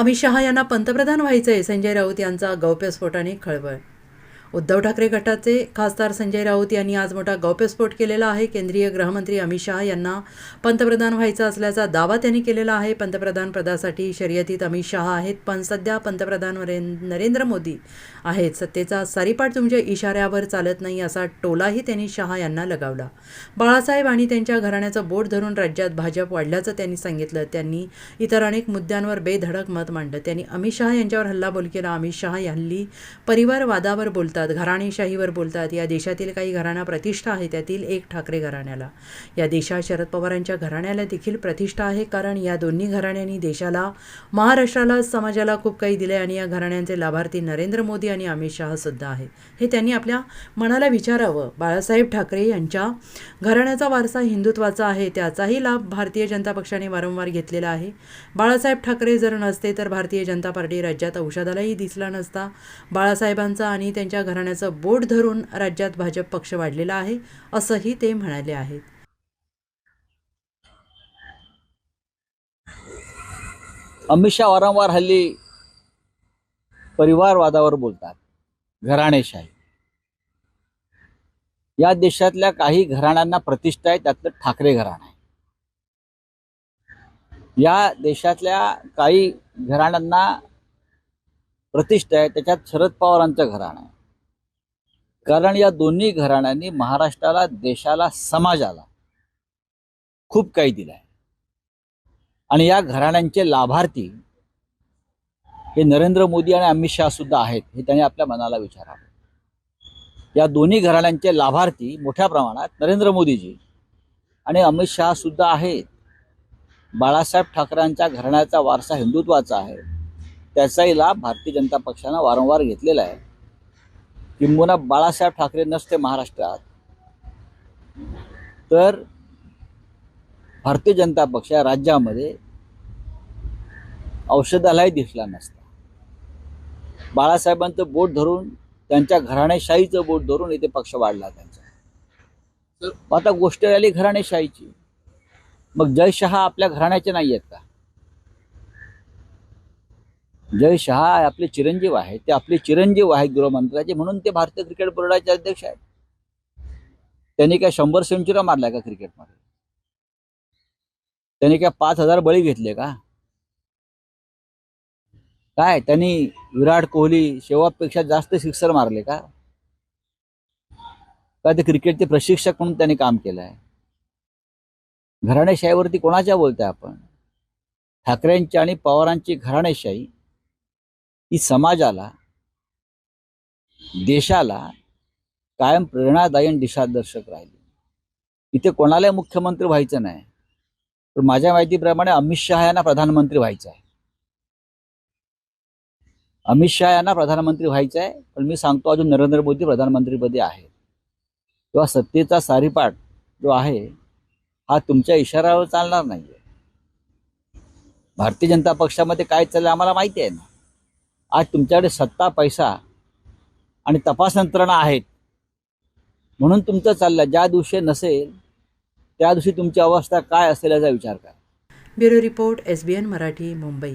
अमित शहा यांना पंतप्रधान व्हायचंय. संजय राऊत यांचा गौप्यस्फोटाने खळबळ उद्धव ठाकरे गटाचे खासदार संजय राऊत यांनी आज मोठा गौप्यस्फोट केलेला आहे. केंद्रीय गृहमंत्री अमित शहा यांना पंतप्रधान व्हायचं असल्याचा दावा त्यांनी केलेला आहे. पंतप्रधान पदासाठी शर्यतीत अमित शहा आहेत पण सध्या पंतप्रधान नरेंद्र मोदी आहेत. सत्तेचा सारीपाठ तुमच्या इशाऱ्यावर चालत नाही असा टोलाही त्यांनी शहा यांना लगावला. बाळासाहेब आणि त्यांच्या घराण्याचं बोट धरून राज्यात भाजप वाढल्याचं त्यांनी सांगितलं. त्यांनी इतर अनेक मुद्द्यांवर बेधडक मत मांडलं. त्यांनी अमित शहा यांच्यावर हल्लाबोल केला. अमित शहा यांनी परिवारवादावर बोलतात घराणेशाहीवर बोलतात. या देशातील काही घराणा प्रतिष्ठा आहे त्यातील एक ठाकरे घराण्याला. या देशात शरद पवारांच्या घराण्याला देखील प्रतिष्ठा आहे कारण या दोन्ही घराण्यांनी देशाला महाराष्ट्राला समाजाला खूप काही दिले आणि या घराण्यांचे लाभार्थी नरेंद्र मोदी आणि अमित शहा सुद्धा आहे. हे त्यांनी आपल्या मनाला विचारावं. बाळासाहेब ठाकरे यांच्या घराण्याचा वारसा हिंदुत्वाचा आहे त्याचाही लाभ भारतीय जनता पक्षाने वारंवार घेतलेला आहे. बाळासाहेब ठाकरे जर नसते तर भारतीय जनता पार्टी राज्यात औषधालाही दिसला नसता. बाळासाहेबांचा आणि त्यांच्या घराण्याचं बोट धरून राज्यात भाजप पक्ष वाढलेला आहे असंही ते म्हणाले आहेत. अमित शहा वारंवार हल्ली परिवारवादावर बोलतात. घराणेशाही या देशातल्या काही घराण्यांना प्रतिष्ठा आहे त्यातलं ठाकरे घराणं आहे. या देशातल्या काही घराण्यांना प्रतिष्ठा आहे त्याच्यात शरद पवारांचं घराणं आहे. कारण या दोन्ही घराण्यांनी महाराष्ट्राला देशाला समाजाला खूप काही दिलं आहे आणि या घराण्यांचे लाभार्थी हे नरेंद्र मोदी आणि अमित शहा सुद्धा आहेत हे त्यांनी आपल्या मनाला विचारावं. या दोन्ही घराण्यांचे लाभार्थी मोठ्या प्रमाणात नरेंद्र मोदीजी आणि अमित शहा सुद्धा आहेत. बाळासाहेब ठाकरेंच्या घराण्याचा वारसा हिंदुत्वाचा आहे. त्याचाही लाभ भारतीय जनता पक्षानं वारंवार घेतलेला आहे. किंबहुना बाळासाहेब ठाकरे नसते महाराष्ट्रात. तर भारतीय जनता पक्ष या राज्यामध्ये औषधालाही दिसला नसता. बाळासाहेबांचं बोट धरून त्यांच्या घराणेशाहीचं बोट धरून इथे पक्ष वाढला त्यांचा. आता गोष्ट राहिली घराणेशाहीची. मग जय शहा आपल्या घराण्याचे नाही आहेत का? जय शहा आपले चिरंजीव आहेत ते आपले चिरंजीव आहेत गृहमंत्र्याचे म्हणून ते भारतीय क्रिकेट बोर्डाचे अध्यक्ष आहेत. त्यांनी काय शंभर सेंचुऱ्या मारल्या का क्रिकेटमध्ये? त्यांनी काय पाच हजार बळी घेतले का? काय त्यांनी विराट कोहली शेवटपेक्षा जास्त सिक्सर मारले का? का ते क्रिकेटचे प्रशिक्षक म्हणून त्यांनी काम केलं आहे? घराणेशाहीवरती कोणाच्या बोलताय आपण? ठाकरेंची आणि पवारांची घराणेशाही. ही समाजाला देशाला कायम प्रेरणादायी दिशादर्शक राहिली. इथे कोणालाही मुख्यमंत्री व्हायचं नाही तर माझ्या माहितीप्रमाणे अमित शहा यांना प्रधानमंत्री व्हायचं आहे. अमित शहा यांना प्रधानमंत्री व्हायचं आहे पण मी सांगतो अजून नरेंद्र मोदी प्रधानमंत्रीपदी आहेत. किंवा सत्तेचा सारीपाठ जो आहे हा तुमच्या इशाऱ्यावर चालणार नाहीये. भारतीय जनता पक्षामध्ये काय चाललं आम्हाला माहिती आहे ना? आज तुमच्याकडे सत्ता पैसा आणि तपास यंत्रणा आहेत. म्हणून तुमचं चाललं ज्या दिवशी नसेल त्या दिवशी तुमची अवस्था काय असेल याचा विचार करा. Bureau report S B N Marathi Mumbai.